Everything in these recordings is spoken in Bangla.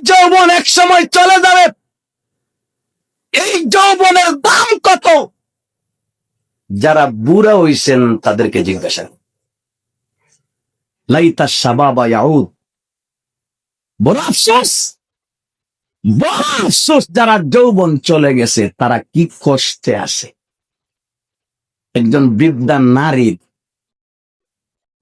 যৌবন এক সময় চলে যাবে। এই যৌবনের দাম কত? যারা বুড়া হইছেন, তাদেরকে জিজ্ঞাসা। লাইতা সাবাবা ইয়াউদ। বড় আফসোস। বড় আফসোস যারা যৌবন চলে গেছে, তারা কি কষ্টে আছে। একজন বৃদ্ধা নারীর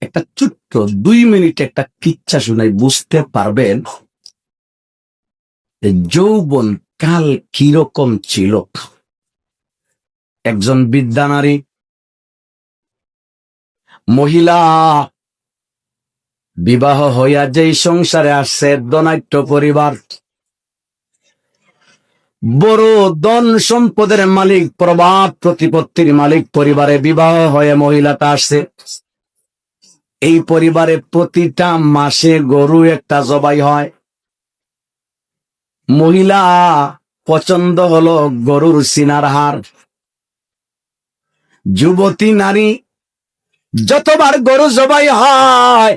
একটা ছোট্ট দুই মিনিট একটা কিচ্ছা শুনাই বুঝতে পারবেন যৌবন কাল কীরকম ছিল? একজন বিদ্যা নারী, মহিলা, বিবাহ হইয়া যেই সংসারে আসছে দনাট্য পরিবার, বড় ধন সম্পদের মালিক প্রভাব প্রতিপত্তির মালিক, পরিবারে বিবাহ হয়ে মহিলাটা আসছে। এই পরিবারে প্রতিটা মাসে গরু একটা জবাই হয়। মহিলা পছন্দ হলো গরুর সিনার হার। যুবতী নারী, যতবার গরু জবাই হয়,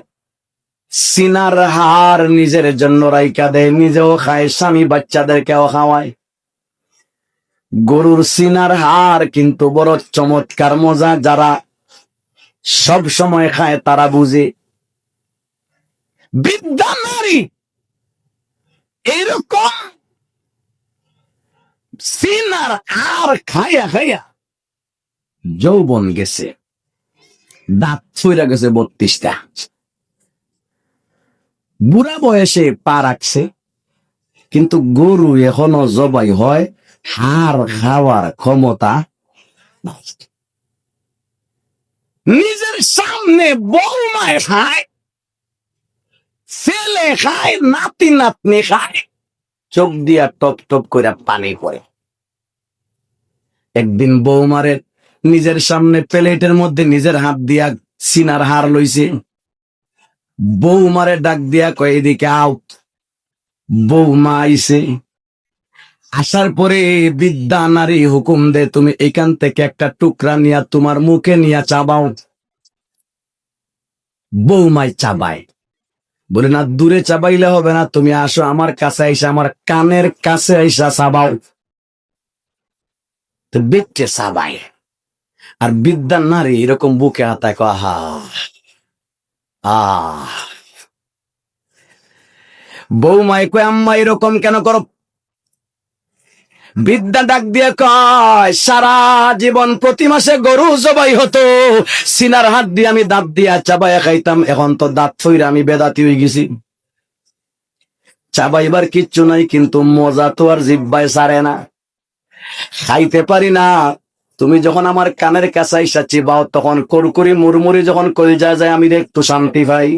সিনার হার নিজের জন্য রাইকা দেয়, নিজেও খায়, স্বামী বাচ্চাদেরকেও খাওয়ায়। গরুর সিনার হার কিন্তু বড় চমৎকার মজা, যারা সব সময় খায় তারা বুঝে। বিদ্যা নারী এরকম? সিনার আর খাইয়া খাইয়া যৌবন গেছে। দাঁত ছুঁড়া গেছে বত্রিশটা। বুড়া বয়সে পা রাখছে, কিন্তু গরু এখনও জবাই হয় হার খাওয়ার ক্ষমতা নিজের সামনে বৌমায় খায় ছেলে খায়, নাতি নাতনি খায়। চোখ দিয়া টপ টপ করে পানি পড়ে। একদিন বৌমারের নিজের সামনে প্লেটের মধ্যে নিজের হাত দিয়া সিনার হার লইছে। বৌমারে ডাক দিয়া কয়, এদিকে আও। বৌমা আইছে। আসার পরে, বিদ্যা নারী, হুকুম দে, তুমি এখান থেকে একটা টুকরা নিয়া তোমার মুখে নিয়া চাবাও। বৌমায় চাবায়। বলে, না, দূরে চাবাইলে হবে না, তুমি আসো আমার কাছে আইসা, আমার কানের কাছে আইসা চাবাও তো বেটে চাবায় আর বিদ্যা নারী এরকম বুকে কয়, আহা, আহ। বৌমায় কয়, আম্মা, এরকম কেন করো? বিদ্যা ডাক দিয়ে কয়, সারা জীবন প্রতি মাসে গরু জবাই হতো। সিনার হাত দিয়ে আমি দাঁত দিয়া চাবাইয়া খাইতাম। এখন তো দাঁত ফইরা আমি বেদাতি হয়ে গেছি। চাবাইবার কিচ্ছু নাই, কিন্তু মজা তো আর জিব্বায় সারে না। খাইতে পারি না। তুমি যখন আমার কানের কাছে আইসা চিবাও, তখন কুরকুরি মুরমুরি যখন কলিজা যায়, আমি একটু শান্তি পাই।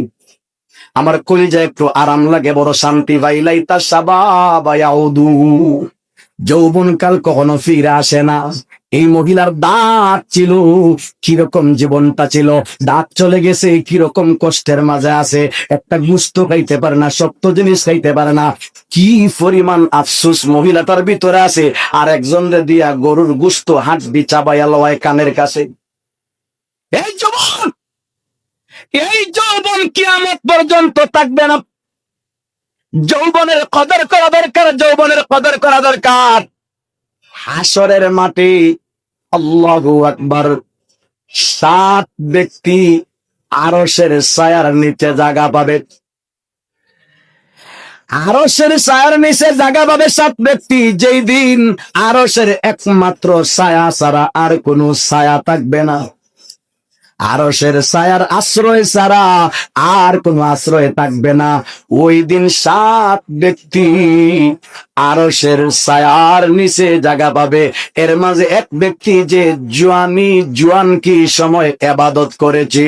আমার কলিজা একটু আরাম লাগে, বড় শান্তি পাই লাইতা সাবাবায়াউদু যৌবনকাল কখনো ফিরে আসে না। এই মহিলার দাঁত ছিল, কীরকম জীবনটা ছিল? দাঁত চলে গেছে, কীরকম কষ্টের মাঝে আছে? একটা গুস্ত খাইতে পারে না, শক্ত জিনিস খাইতে পারে না। কি পরিমাণ আফসুস মহিলাটার ভিতরে আছে। আর একজন দিয়া গরুর গুস্ত হাট বিচাবাইয়া লওয়ায় কানের কাছে। এই যৌবন! এই যৌবন কিয়ামত পর্যন্ত থাকবে না। যৌবনের কদর করা দরকার, যৌবনের কদর করা দরকার। হাসরের মাটি আল্লাহু আকবার সাত ব্যক্তি আরসের ছায়ার নিচে জায়গা পাবে। আরসের ছায়ার নিচে জায়গা পাবে সাত ব্যক্তি। যেই দিন আরসের একমাত্র ছায়া ছাড়া আর কোনো ছায়া থাকবে না। আরসের ছায়ার আশ্রয় ছাড়া আর কোনো আশ্রয় থাকবে না। ওই দিন সাত ব্যক্তি আরসের ছায়ার নিচে জায়গা পাবে। এর মাঝে এক ব্যক্তি যে জোয়ানি জোয়ান কি সময় এবাদত করেছে?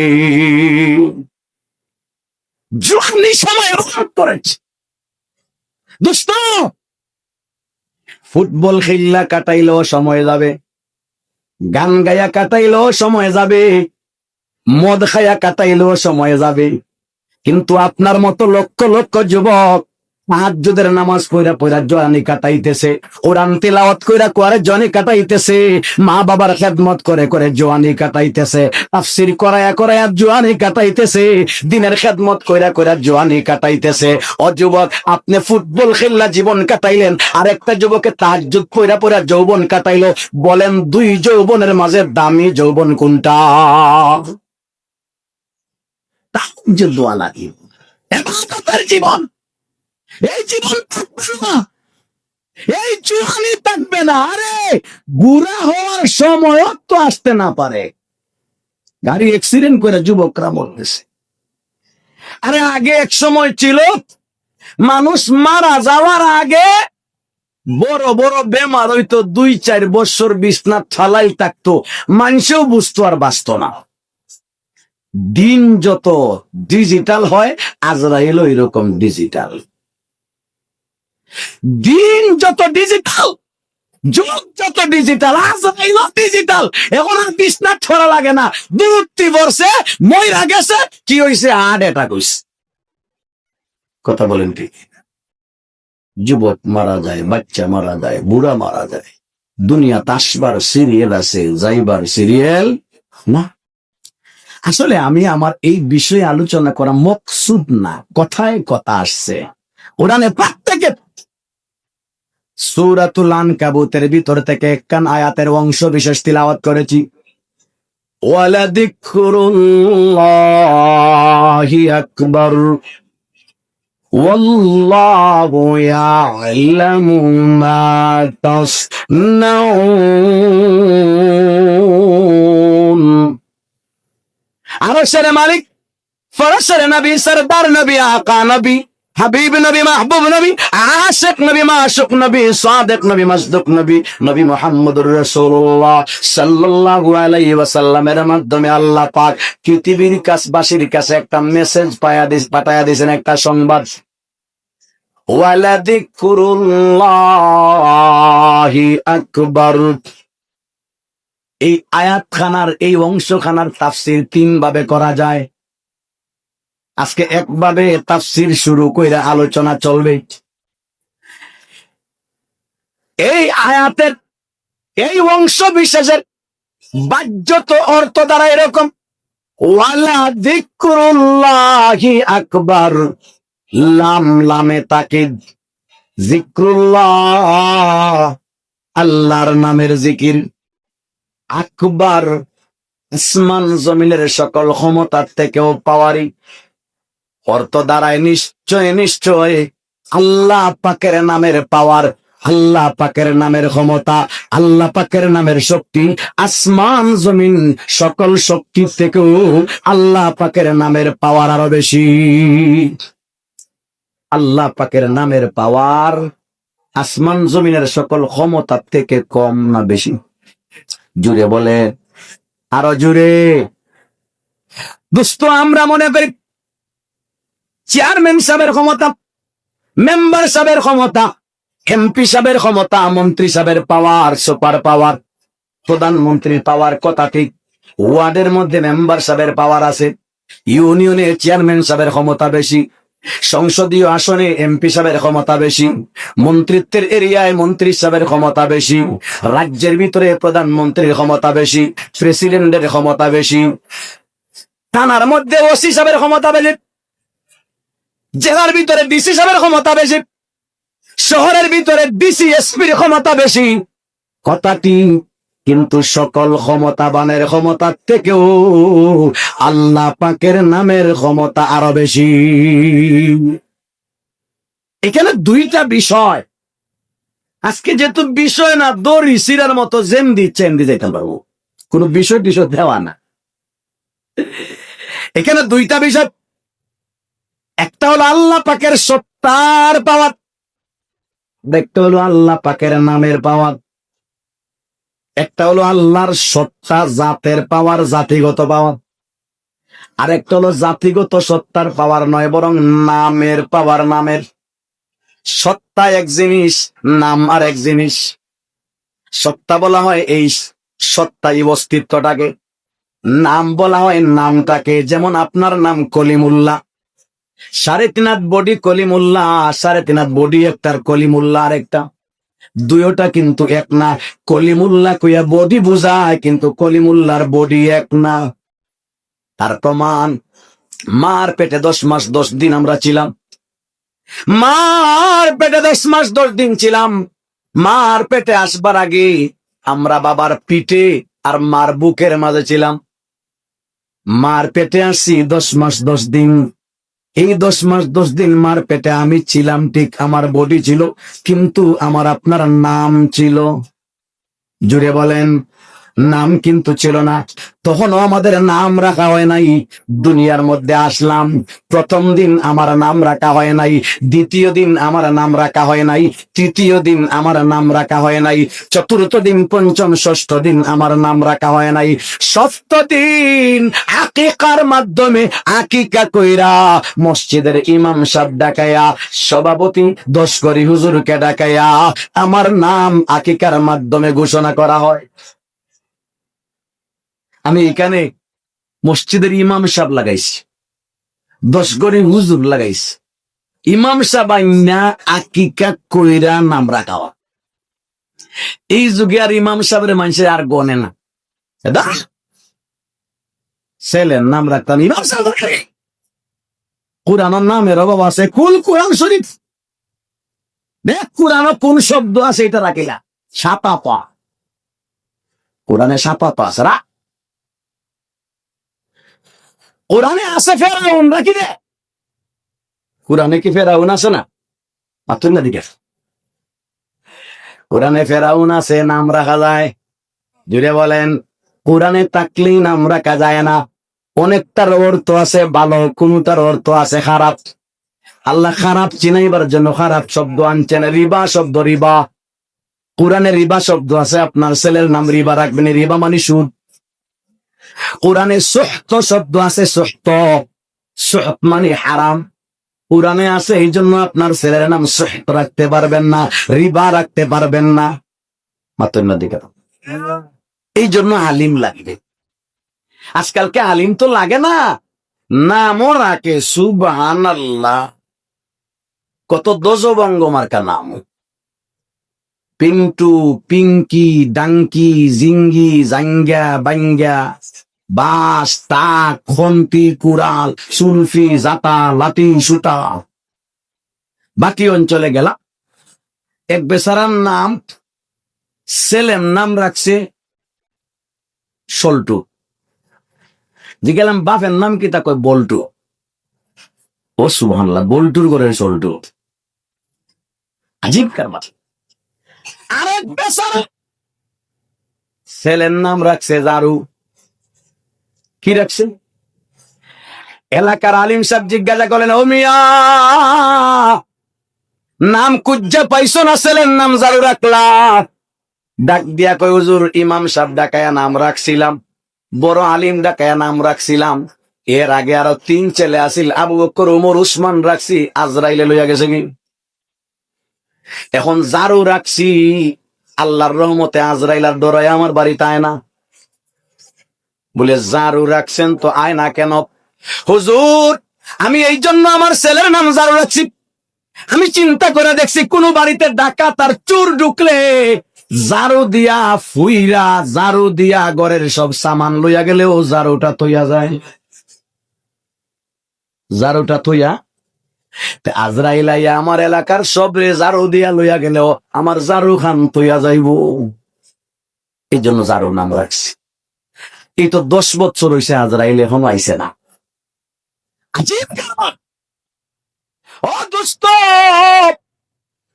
জোয়ানি সময় এবাদত করেছে। দোস্ত, ফুটবল খেললা কাটাইলেও সময় যাবে, গান গায়া কাটাইলেও সময় যাবে। মদ খায়া কাটাইলেও সময় যাবে। কিন্তু আপনার মতো লক্ষ লক্ষ যুবক তাহাজ্জুদের নামাজ পড়া পড়া জনি কাটাইতেছে, কোরআন তিলাওয়াত কইরা করে জনি কাটাইতেছে, মা বাবার খেদমত করে করে জোয়ানি কাটাইতেছে, তাফসীর করায়া করায়া জোয়ানি কাটাইতেছে, দিনের খেদমত কইরা কইরা জোয়ানি কাটাইতেছে। ও যুবক, আপনি ফুটবল খেললা জীবন কাটাইলেন আর একটা যুবকে তাহাজ্জুদ পড়া পড়া যৌবন কাটাইলো, বলেন দুই যৌবনের মাঝে দামি যৌবন কোনটা? ওয়ালা জীবন, এই জীবন এই চুহানি থাকবে না। আরে বুড়া হওয়ার সময় তো আসতে না পারে। গাড়ি অ্যাক্সিডেন্ট করে যুবকরা আরে আগে এক সময় ছিল, মানুষ মারা যাওয়ার আগে বড় বড় বেমার হইতো, দুই চার বছর বিছনা ঠালাই থাকতো, মানুষও বুঝতো আর বাঁচত না। দিন যত ডিজিটাল হয় আজরাইল এরকম ডিজিটাল দিন যত ডিজিটাল যুগ যত ডিজিটাল আজরাইল ডিজিটাল এখন আর বিছনা ছড়া লাগে না। দূরত্ব বর্ষে ময়রা গেছে, কি হইছে? আট এটা কইছে কথা বলেন ঠিক যুবক মারা যায়, বাচ্চা মারা যায়, বুড়া মারা যায়। দুনিয়া তাসবার সিরিয়াল আছে, যাইবার সিরিয়াল না। আসলে আমি আমার এই বিষয়ে আলোচনা করা মকসুদ না। কথায় কথা আসছে। ওরানে প্রত্যেকে সৌরাতুল আনকাবুতের ভিতর থেকে একখান আয়াতের অংশ বিশেষ তিলাওয়াত করেছি। ওয়ালাদিকুরুল্লাহি আকবার। আরশের মালিক ফরশের নবী, সরদার নবী, আকা নবী, হাবিব নবী, মাহবুব নবী, আশিক নবী, মাশুক নবী, সাদিক নবী মাসদুক নবী নবী মুহাম্মদুর রাসূলুল্লাহ সাল্লাল্লাহু আলাইহি ওয়াসাল্লামের মাধ্যমে আল্লাহ পাক পৃথিবীর কাছবাসীর কাছে একটা মেসেজ পায়া দিস পাঠায়া দিয়েছেন, একটা সংবাদ। ওয়ালাদিকুরুল্লাহি আকবার। এই আয়াত খানার এই অংশ খানার তাফসির তিন ভাবে করা যায়। আজকে একভাবে তাফসির শুরু কইরা আলোচনা চলবে। এই আয়াতের, এই অংশ বিশেষের বাহ্যত অর্থ দ্বারা এরকম, ওয়ালা দিক্রুল্লাহি আকবার লাম লামে তাকে জিক্রুল্লাহ আল্লাহর নামের জিকির। আকবার আসমান জমিনের সকল ক্ষমতার থেকেও পাওয়ারি। অর্থ দ্বারায় নিশ্চয় নিশ্চয় আল্লাহ পাকের নামের পাওয়ার, আল্লাহ পাকের নামের ক্ষমতা, আল্লাহ পাকের নামের শক্তি, আসমান, জমিন সকল শক্তি থেকেও আল্লাহ পাকের নামের পাওয়ার আরও বেশি। আল্লাহ পাকের নামের পাওয়ার আসমান, জমিনের সকল ক্ষমতার থেকে কম না বেশি। জুড়ে বলে, আরও জুড়ে। দোস্ত, আমরা মনে করি চেয়ারম্যান সাহেবের ক্ষমতা মেম্বার সাহেবের ক্ষমতা এমপি সাহেবের ক্ষমতা, মন্ত্রী সাহেবের পাওয়ার সুপার পাওয়ার প্রধানমন্ত্রীর পাওয়ার কথা ঠিক। ওয়ার্ডের মধ্যে মেম্বার সাহেবের পাওয়ার আছে। ইউনিয়নে চেয়ারম্যান সাহেবের ক্ষমতা বেশি। সংসদীয় আসনে এমপি সাহেবের ক্ষমতা বেশি, মন্ত্রিত্বের এরিয়ায় মন্ত্রী সাহেবের ক্ষমতা বেশি, রাজ্যের ভিতরে প্রধানমন্ত্রীর ক্ষমতা বেশি, প্রেসিডেন্টের ক্ষমতা বেশি, থানার মধ্যে ওসি সাহেবের ক্ষমতা বেশি, জেলার ভিতরে ডিসি সাহেবের ক্ষমতা বেশি, শহরের ভিতরে ডিসি, এসপির ক্ষমতা বেশি। কথাটি কিন্তু সকল ক্ষমতাবানের ক্ষমতার থেকেও আল্লাহ পাকের নামের ক্ষমতা আরও বেশি। এখানে দুইটা বিষয়। আজকে যেহেতু বিষয় না, দড়ি, সিরার মতো জেম দিচ্ছে এমদি যাইতাম বাবু। কোন বিষয় টিষয় দেওয়া না। এখানে দুইটা বিষয়। একটা হলো আল্লাহ পাকের সত্তার পাওয়ার। একটা হলো আল্লাহ পাকের নামের পাওয়ার। একটা হলো আল্লাহর সত্তা, জাতের পাওয়ার, জাতিগত পাওয়ার। আর একটা হলো জাতিগত সত্তার পাওয়ার নয়, বরং নামের পাওয়ার, নামের। সত্তা এক জিনিস, নাম আর এক জিনিস। সত্তা বলা হয় এই সত্তা এই অস্তিত্বটাকে। নাম বলা হয় নামটাকে, যেমন আপনার নাম কলিমুল্লাহ। সাড়ে তিন হাত বডি কলিমুল্লাহ, সাড়ে তিন হাত বডি একটার কলিমুল্লাহ আর একটা দুইটা কিন্তু এক না। কলিমুল্লাহ কইয়া বডি বুঝায়, কিন্তু কলিমুল্লাহর বডি এক না। তার প্রমাণ, মার পেটে দশ মাস দশ দিন আমরা ছিলাম। মার পেটে দশ মাস দশ দিন ছিলাম। মার পেটে আসবার আগে আমরা বাবার পিঠে আর মার বুকের মাঝে ছিলাম। মার পেটে আসি দশ মাস দশ দিন। এই দশ মাস, দশ দিন মার পেটে আমি ছিলাম, ঠিক আমার বডি ছিল, কিন্তু আমার আপনার নাম ছিল। জুড়ে বলেন নাম কিন্তু ছিল না। তখনও আমাদের নাম রাখা হয় নাই। দুনিয়ার মধ্যে আসলাম। প্রথম দিন আমার নাম রাখা হয় নাই। দ্বিতীয় দিন আমার নাম রাখা হয় নাই। তৃতীয় দিন আমার নাম রাখা হয় নাই। চতুর্থ দিন, পঞ্চম, ষষ্ঠ দিন আমার নাম রাখা হয় নাই। ষষ্ঠ দিন আকিকার মাধ্যমে আকিকা কইরা মসজিদের ইমাম সাহ ডাকাইয়া, সভাপতি দশ করি হুজুরকে ডাকাইয়া আমার নাম আকিকার মাধ্যমে ঘোষণা করা হয়। আমি এখানে মসজিদের ইমাম সাহেব লাগাইছি। দশ গড়ি হুজুর লাগাইছি। ইমাম সাহেব আইনা আকিকা কইরা নাম রাখা এই যুগে আর ইমাম সাহেবের মানুষের আর গনে না। ছেলের নাম রাখতাম ইমাম কোরআনের নামের অভাব আছে। কুল কোরআন শরীফ। দেখ, কোরআন কোন শব্দ আছে এটা রাখিলা। সাপা পা কোরআনে সাপা পা আছে রা কোরআনে আছে ফেরাউন নাকি রে? কোরআনে কি ফেরাউন আছে না? মাত্র না দিকে। কোরআনে ফেরাউন আছে, নাম রাখা যায়। জুড়ে বলেন, কোরআনে তাকলি নাম রাখা যায় না। অনেকটার অর্থ আছে ভালো, কোনটার অর্থ আছে খারাপ। আল্লাহ খারাপ চিনাইবার জন্য খারাপ শব্দ আনছেন। রিবা শব্দ, রিবা। কোরআনে রিবা শব্দ আছে, আপনার ছেলের নাম রিবা রাখবেন। রিবা মানে সুদ। কোরআনে সুহত শব্দ আছে, সুহত। সুহত মানে হারাম। কোরআনে আছে, এই জন্য আপনার ছেলের নাম সুহত রাখতে পারবেন না, রিবা রাখতে পারবেন না। মাত্র দিকে এই জন্য আলিম লাগবে। আজকালকে আলিম তো লাগে না। নামও রাখে আল্লাহ কত দোজবঙ্গ মার্কা নাম। পিন্টু পিঙ্কি ডাঙ্কি জিঙ্গি জাঙ্গা বাঙ্গা বাস তাক খন্তি কুড়াল সুলফি জাতা লাঠি সুতা বাকি অঞ্চলে গেলাম। এক বেচারার নাম, সেলেম নাম রাখছে সল্টু যে গেলাম, বাপের নাম কি তা কয়? বল্টু। ও সুবহানাল্লাহ, বল্টুর করে সল্টু আজীব কারবার আরেক বেচারা। ছেলের নাম রাখছে জারু। কি রাখছে? এলাকার আলিম সাহেব জিজ্ঞাসা করলেন, ও মিয়া, নাম কুজ্জা পাইছো না? ছেলের নাম জারু রাখলা? ডাক দিয়া কয়, হুজুর, ইমাম সাহেব ডাকায়া নাম রাখছিলাম, বড় আলিম ডাকায়া নাম রাখছিলাম। এর আগে আরও তিন ছেলে আসিল আবু বকর ওমর, উসমান রাখছি, আজরাইলে লইয়া গেছে কি? এখন জারু রাখছি, আল্লাহর রহমতে আজরাইলার ডরায় আমার বাড়িতে আয় না। বলে জারু রাখছেন তো আয় না কেন? হুজুর, আমি এই জন্য আমার ছেলের নাম জারু রাখছি। আমি চিন্তা করে দেখছি কোন বাড়িতে ডাকাত আর চোর ঢুকলে জারু দিয়া ফুইরা জারু দিয়া ঘরের সব সামান লইয়া গেলেও জারুটা থইয়া যায়। জারুটা থইয়া তে আজরাইল আইয়া আমার এলাকার সব রে জারু দিয়া লইয়া গেলেও আমার জারু খান তৈয়া যাইব। এই জন্য জারু নাম রাখছি। এই তো দশ বছর হইছে আজরাইল এখনও আইছে না।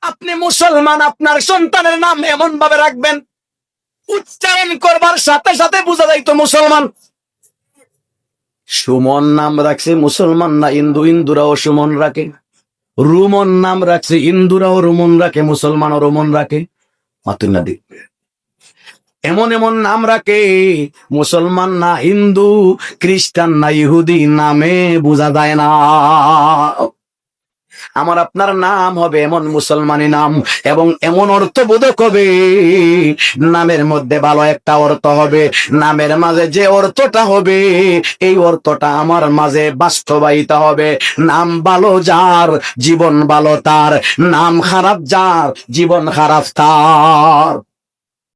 আপনি মুসলমান, আপনার সন্তানের নাম এমন ভাবে রাখবেন। উচ্চারণ করবার সাথে সাথে বোঝা যাইতো মুসলমান। সুমন নাম রাখছে, মুসলমান না হিন্দু হিন্দুরাও সুমন রাখে। রুমন নাম রাখছে, ইন্দুরাও রুমন রাখে, মুসলমানও রুমন রাখে। মাতুন্না দেখবে এমন এমন নাম রাখে, মুসলমান না হিন্দু খ্রিস্টান না ইহুদি, নামে বোঝা যায় না। আমার আপনার নাম হবে এমন মুসলমানি নাম এবং এমন অর্থ অর্থবোধক হবে। নামের মধ্যে ভালো একটা অর্থ হবে। নামের মাঝে যে অর্থটা হবে, এই অর্থটা আমার মাঝে বাস্তবায়িত হবে। নাম ভালো যার, জীবন ভালো তার। নাম খারাপ যার, জীবন খারাপ তার।